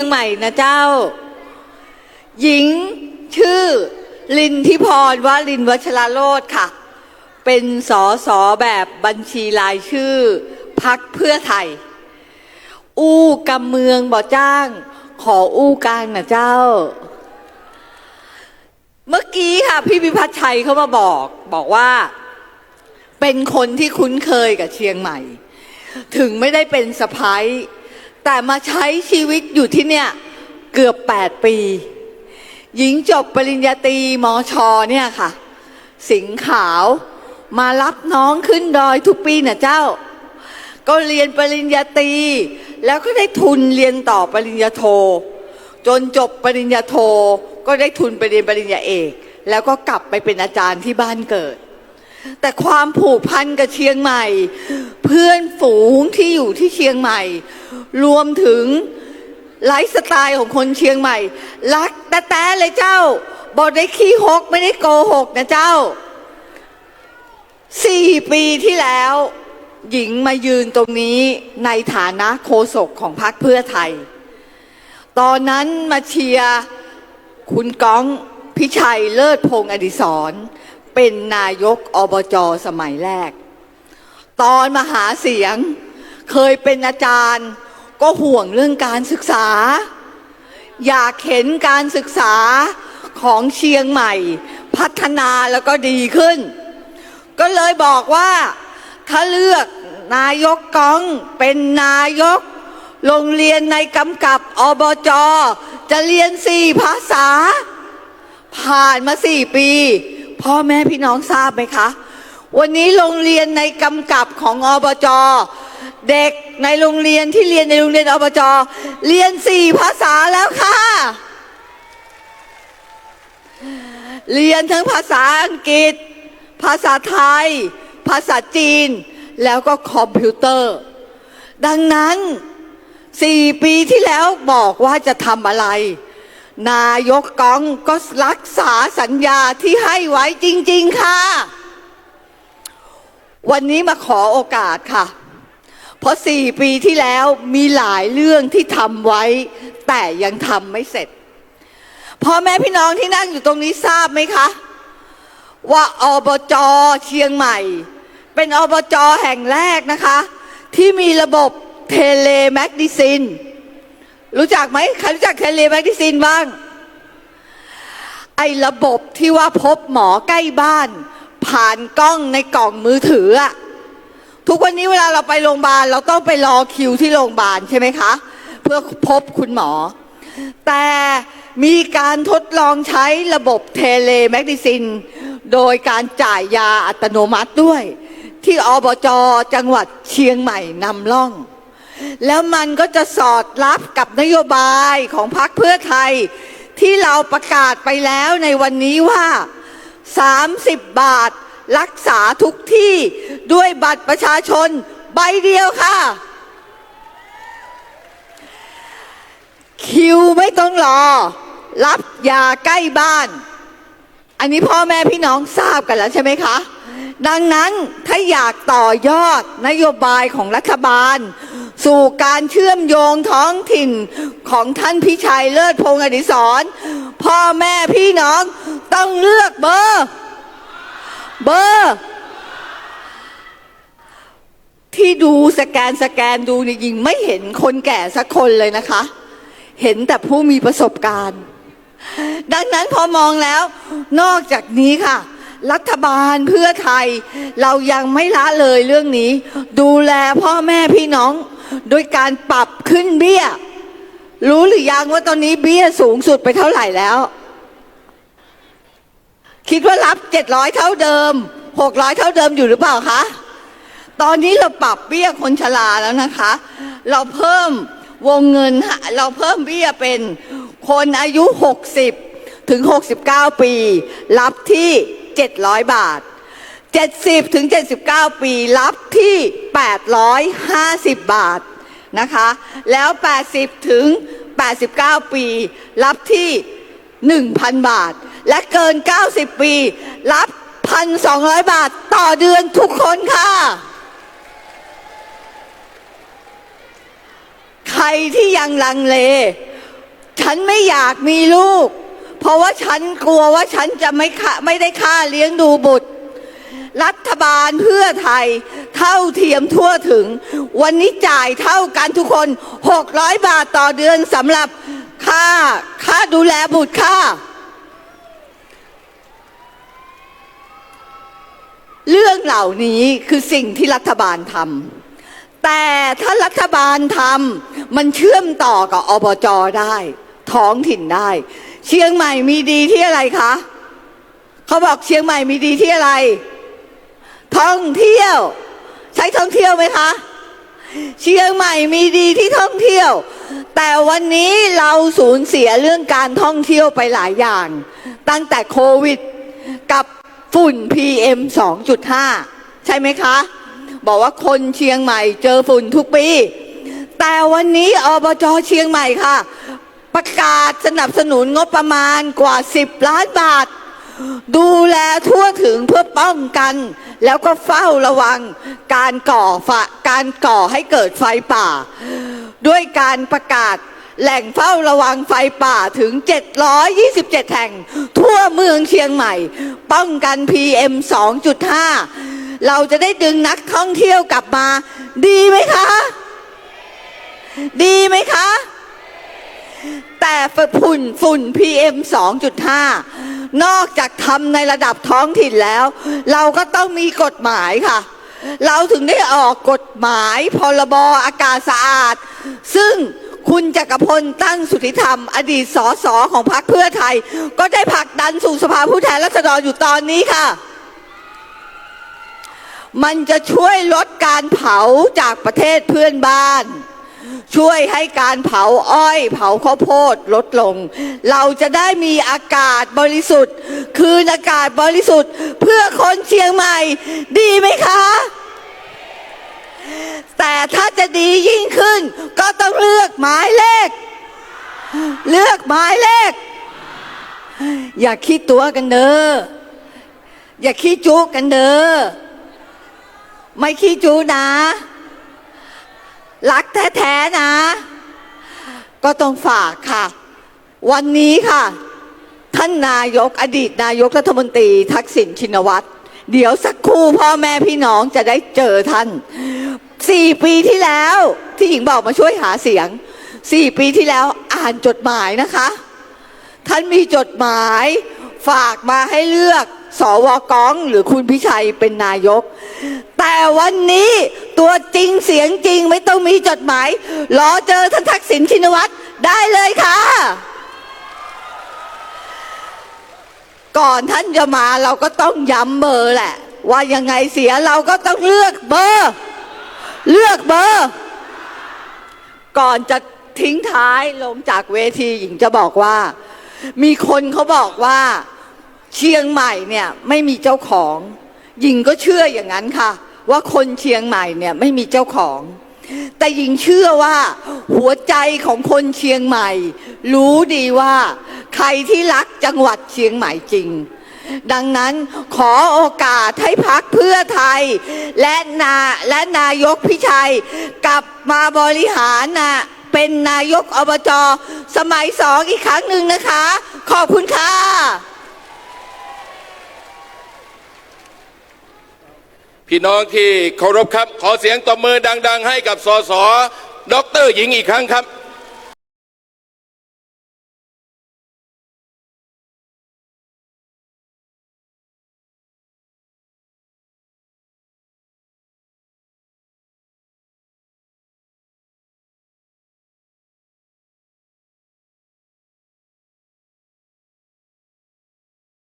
ชียงใหม่นะเจ้า หญิงชื่อ ลินทิพรวลินวัชราโรธค่ะ เป็นสอสอแบบบัญชีรายชื่อพักเพื่อไทย อู้กำเมืองบ่จ้าง ขออู้กลางนะเจ้า เมื่อกี้ค่ะ พี่พิพัฒน์ชัยเขามาบอก บอกว่า เป็นคนที่คุ้นเคยกับเชียงใหม่ ถึงไม่ได้เป็นสะพ้าย แต่มาใช้ชีวิตอยู่ที่เนี่ยเกือบ 8 ปี หญิงจบปริญญาตรีมอชอเนี่ยค่ะ สิงห์ขาวมารับน้องขึ้นดอยทุกปีนะเจ้า ก็เรียนปริญญาตรีแล้วก็ได้ทุนเรียนต่อปริญญาโท จนจบปริญญาโท ก็ได้ทุนไปเรียนปริญญาเอก แล้วก็กลับไปเป็นอาจารย์ที่บ้านเกิด แต่ความผูกพันกับเชียงใหม่ เพื่อนฝูงที่อยู่ที่เชียงใหม่ รวมถึงไลฟ์สไตล์ของคนเชียงใหม่ รักแต่แต่เลยเจ้าบอกได้ขี้หกไม่ได้โกหกนะเจ้าสี่ปีที่แล้ว หญิงมายืนตรงนี้ในฐานะโฆษกของพรรคเพื่อไทย ตอนนั้นมาเชียร์คุณก้องพิชัยเลิศพงษ์อดิศร เป็นนายกอบจสมัยแรก ตอนมาหาเสียง เคยเป็นอาจารย์ ก็ห่วงเรื่องการศึกษา อยากเห็นการศึกษาของเชียงใหม่ พัฒนาแล้วก็ดีขึ้น ก็เลยบอกว่า ถ้าเลือกนายกก้องเป็นนายก โรงเรียนในกำกับอบจจะเรียนสี่ภาษา ผ่านมาสี่ปี พ่อแม่พี่น้องทราบไหมคะ วันนี้โรงเรียนในกำกับของอบจเด็กในโรงเรียนที่เรียนในโรงเรียนอบจเรียนสี่ภาษาแล้วค่ะ เรียนทั้งภาษาอังกฤษ ภาษาไทย ภาษาจีน แล้วก็คอมพิวเตอร์ ดังนั้นสี่ปีที่แล้วบอกว่าจะทำอะไร นายกกองก็รักษาสัญญาที่ให้ไว้จริง ๆ ค่ะ วันนี้มาขอโอกาสค่ะ เพราะสี่ปีที่แล้วมีหลายเรื่องที่ทำไว้ แต่ยังทำไม่เสร็จพ่อแม่พี่น้องที่นั่งอยู่ตรงนี้ทราบไหมคะ ว่าอบจเชียงใหม่ เป็นอบจแห่งแรกนะคะ ที่มีระบบเทเลแมกดิซิน รู้จักไหมใครรู้จักเทเลแมกดิซินบ้าง ไอ้ระบบที่ว่าพบหมอใกล้บ้าน ผ่านกล้องในกล่องมือถืออะทุกวันนี้เวลาเราไปโรงพยาบาลเราต้องไปรอคิวที่โรงพยาบาลใช่ไหมคะ เพื่อพบคุณหมอ แต่มีการทดลองใช้ระบบเทเลแมกดิซิน โดยการจ่ายยาอัตโนมัติด้วย ที่อบจจังหวัดเชียงใหม่นำร่อง แล้วมันก็จะสอดรับกับนโยบายของพรรคเพื่อไทย ที่เราประกาศไปแล้วในวันนี้ว่า 30 บาทรักษาทุกที่ด้วยบัตรประชาชนใบเดียวค่ะ คิวไม่ต้องรอ รับยาใกล้บ้าน อันนี้พ่อแม่พี่น้องทราบกันแล้วใช่ไหมคะ ดังนั้นถ้าอยากต่อยอดนโยบายของรัฐบาล สู่การเชื่อมโยงท้องถิ่นของท่านพิชัยเลิศพงษ์อดิศรพ่อแม่พี่น้องต้องเลือกเบอร์เบอร์ ที่ดูสแกนสแกนดูเนี่ยยิงไม่เห็นคนแก่สักคนเลยนะคะ เห็นแต่ผู้มีประสบการณ์ ดังนั้นพอมองแล้ว นอกจากนี้ค่ะ รัฐบาลเพื่อไทย เรายังไม่ละเลยเรื่องนี้ ดูแลพ่อแม่พี่น้อง โดยการปรับขึ้นเบี้ย รู้หรือยังว่าตอนนี้เบี้ยสูงสุดไปเท่าไหร่แล้ว คิดว่ารับเจ็ดร้อยเท่าเดิมหกร้อยเท่าเดิมอยู่หรือเปล่าคะตอนนี้เราปรับเบี้ยคนชราแล้วนะคะ เราเพิ่มวงเงินเราเพิ่มเบี้ยเป็นคนอายุ 60 ถึง 69 ปี รับที่ 700 บาท 70ถึง79 ปีรับที่ 850 บาทนะคะ แล้ว 80ถึง89 ปี รับที่ 1,000 บาท และเกิน 90 ปี รับ 1,200 บาทต่อเดือนทุกคนค่ะ ใครที่ยังลังเล ฉันไม่อยากมีลูก เพราะว่าฉันกลัวว่าฉันจะไม่ค่าไม่ได้ค่าเลี้ยงดูบุตร รัฐบาลเพื่อไทย เท่าเทียมทั่วถึง วันนี้จ่ายเท่ากันทุกคน 600 บาทต่อเดือนสำหรับค่าค่าดูแลบุตรค่ะเรื่องเหล่านี้คือสิ่งที่รัฐบาลทำแต่ถ้ารัฐบาลทำมันเชื่อมต่อกับอบจได้ ท้องถิ่นได้ เชียงใหม่มีดีที่อะไรคะเขาบอกเชียงใหม่มีดีที่อะไร ท่องเที่ยว ใช้ท่องเที่ยวไหมคะ เชียงใหม่มีดีที่ท่องเที่ยว แต่วันนี้เราสูญเสียเรื่องการท่องเที่ยวไปหลายอย่าง ตั้งแต่โควิดกับฝุ่น PM 2.5 ใช่ไหมคะ บอกว่าคนเชียงใหม่เจอฝุ่นทุกปี แต่วันนี้อบจเชียงใหม่ค่ะ ประกาศสนับสนุนงบประมาณกว่า 10 ล้านบาท ดูแลทั่วถึงเพื่อป้องกัน แล้วก็เฝ้าระวัง การก่อฝะการก่อให้เกิดไฟป่า ด้วยการประกาศแหล่งเฝ้าระวังไฟป่าถึง 727 แห่ง ทั่วเมืองเชียงใหม่ ป้องกัน PM 2.5 เราจะได้ดึงนักท่องเที่ยวกลับมา ดีไหมคะ ดีไหมคะ แต่ฝุ่นฝุ่น PM 2.5 นอกจากทำในระดับท้องถิ่นแล้ว เราก็ต้องมีกฎหมายค่ะ เราถึงได้ออกกฎหมายพรบอากาศสะอาด ซึ่งคุณจักรพลตั้งสุทธิธรรม อดีตสสของพรรคเพื่อไทย ก็ได้ผลักดันสู่สภาผู้แทนราษฎรอยู่ตอนนี้ค่ะ มันจะช่วยลดการเผาจากประเทศเพื่อนบ้าน ช่วยให้การเผาอ้อย เผาข้าวโพดลดลง เราจะได้มีอากาศบริสุทธิ์ คืนอากาศบริสุทธิ์ เพื่อคนเชียงใหม่ ดีไหมคะ แต่ถ้าจะดียิ่งขึ้น ก็ต้องเลือกหมายเลข เลือกหมายเลข อย่าคิดตัวกันเด้ออย่าคิดจุกันเด้อไม่คิดจูนะ รักแท้ๆนะ ก็ต้องฝากค่ะ วันนี้ค่ะ ท่านนายกอดีตนายกรัฐมนตรีทักษิณชินวัตร เดี๋ยวสักครู่พ่อแม่พี่น้องจะได้เจอท่านสี่ปีที่แล้วที่หญิงบอกมาช่วยหาเสียงสี่ปีที่แล้วอ่านจดหมายนะคะ ท่านมีจดหมายฝากมาให้เลือกสวกองหรือคุณพิชัยเป็นนายก แต่วันนี้ ตัวจริงเสียงจริงไม่ต้องมีจดหมายรอเจอท่านทักษิณชินวัตรได้เลยค่ะ ก่อนท่านจะมาเราก็ต้องย้ำเบอร์แหละ ว่ายังไงเสียเราก็ต้องเลือกเบอร์ เลือกเบอร์ ก่อนจะทิ้งท้ายลงจากเวทีหญิงจะบอกว่า มีคนเขาบอกว่าเชียงใหม่เนี่ยไม่มีเจ้าของ หญิงก็เชื่ออย่างนั้นค่ะ ว่าคนเชียงใหม่เนี่ยไม่มีเจ้าของ แต่หญิงเชื่อว่า หัวใจของคนเชียงใหม่ รู้ดีว่า ใครที่รักจังหวัดเชียงใหม่จริง ดังนั้นขอโอกาสให้พักเพื่อไทย และนาและนายกพิชัย กลับมาบริหารนะเป็นนายกอบจสมัยสองอีกครั้งหนึ่งนะคะ ขอบคุณค่ะ พี่น้องที่เคารพครับ ขอเสียงตบมือดัง ๆ ให้กับสสดรหญิงอีกครั้งครับ